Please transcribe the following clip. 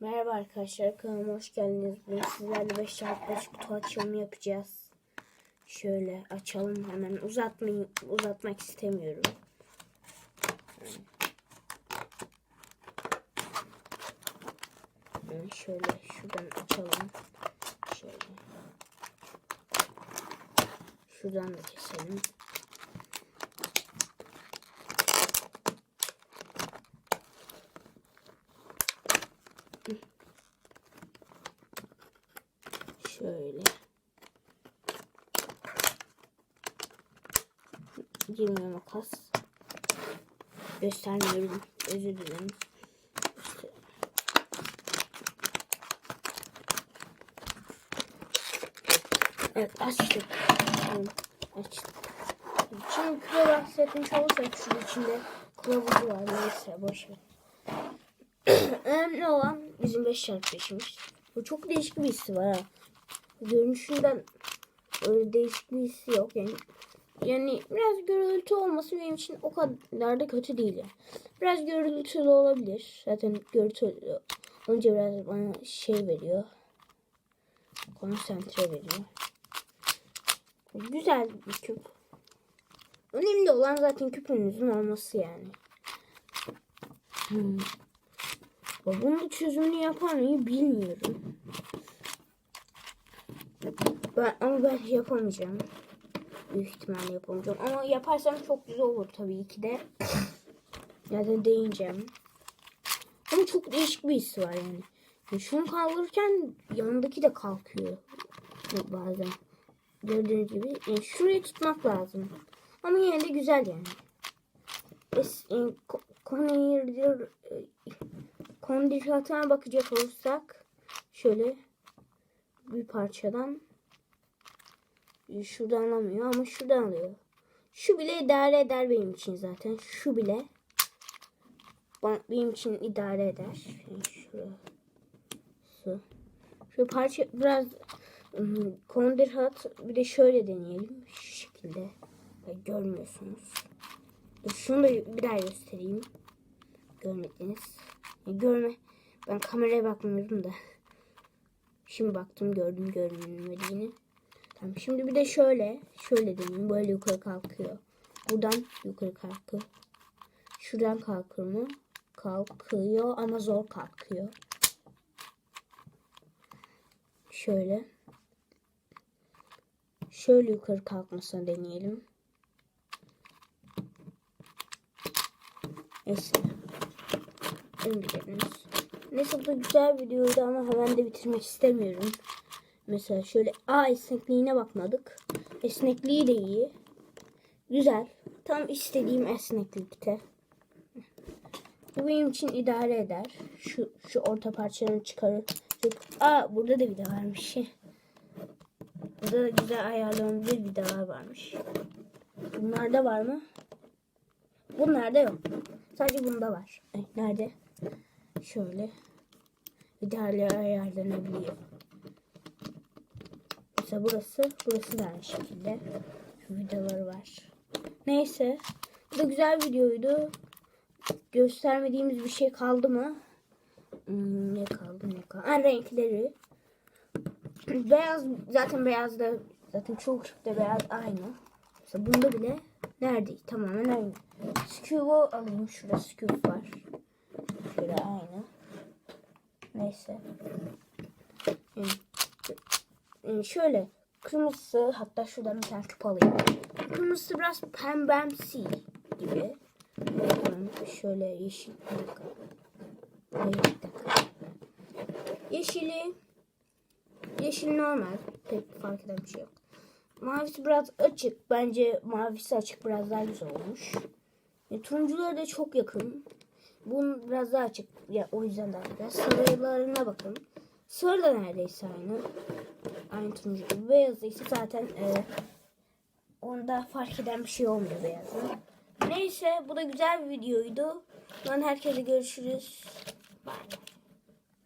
Merhaba arkadaşlar kanalıma hoş geldiniz. Bugün sizlerle 5 çarpı 5 kutu açılımı yapacağız. Şöyle açalım hemen uzatmayı uzatmak istemiyorum. Yani şöyle şuradan açalım. Şöyle. Şuradan da keselim. Şöyle. Girmiyor makas. Göstermiyorum. Özür dilerim. İşte. Evet açtık. Açtık. Şimdi küre bahsetmiş olursak şunun içinde kılavuzu var. Neyse boşver. Önemli olan bizim 5 çarpı işimiz. Bu çok değişik bir hissi var ha. Görünüşünden öyle değişik bir hissi yok. Yani, yani biraz gürültü olması benim için o kadar da kötü değil yani. Biraz gürültülü olabilir. Zaten gürültü olunca biraz bana şey veriyor. Konsantre veriyor. Güzel bir küp. Önemli olan zaten küpünüzün olması yani. Hmm. Bunun çözümünü yapar mıyım bilmiyorum. Ben, ama ben yapamayacağım. Büyük ihtimalle yapamayacağım. Ama yaparsam çok güzel olur tabii ki de. Zaten değineceğim. Ama çok değişik bir hissi var yani. yani şunu kaldırırken yanındaki de kalkıyor. Bazen. Gördüğünüz gibi. Yani şurayı tutmak lazım. Ama yine de güzel yani. Es, yani, ko- konuyur- kondisatörüne bakacak olursak şöyle bir parçadan şuradan alamıyor ama şuradan alıyor. Şu bile idare eder benim için zaten. Şu bile benim için idare eder. Şurası. Şu parça biraz ım, kondensat bir de şöyle deneyelim. Şu şekilde. Görmüyorsunuz. Şunu da bir daha göstereyim. Görmediniz. Ya görme. Ben kameraya bakmıyorum da. Şimdi baktım gördüm görünmediğini. Tamam şimdi bir de şöyle. Şöyle deneyim. Böyle yukarı kalkıyor. Buradan yukarı kalkıyor. Şuradan kalkır mı? Kalkıyor ama zor kalkıyor. Şöyle. Şöyle yukarı kalkmasını deneyelim. Neyse. Neyse bu güzel videoydu ama hemen de bitirmek istemiyorum. Mesela şöyle a esnekliğine bakmadık. Esnekliği de iyi. Güzel. Tam istediğim esneklikte. Bu benim için idare eder. Şu şu orta parçanın çıkarır. Aa burada da de varmış. Burada da güzel ayarlanabilir de varmış. Bunlarda var mı? Bunlarda yok. Sadece bunda var. Ay, nerede? Şöyle. İdeal ayarlanabiliyor. Mesela burası. Burası da aynı şekilde. Şu vidaları var. Neyse. Bu da güzel videoydu. Göstermediğimiz bir şey kaldı mı? Hmm, ne kaldı ne kaldı? Ha, renkleri. beyaz zaten beyaz da zaten çoğu küpte beyaz aynı. Mesela bunda bile nerede? Tamamen aynı. Scuba alayım. Şurada scuba var. Şöyle aynı. Neyse. Şöyle kırmızısı hatta şuradan bir tane küp alayım. Kırmızısı biraz pembemsi gibi. Yani şöyle yeşil. Bir dakika. Bir dakika. Yeşili yeşil normal. Pek fark eden bir şey yok. Mavisi biraz açık. Bence mavisi açık biraz daha güzel olmuş. E, turuncuları da çok yakın. Bunun biraz daha açık. Ya, o yüzden daha güzel. Sarılarına bakın. Sarı da neredeyse aynı. Aynı turuncu gibi. Beyaz ise zaten e, onda fark eden bir şey olmuyor beyazın. Neyse bu da güzel bir videoydu. Ben herkese görüşürüz. Bye.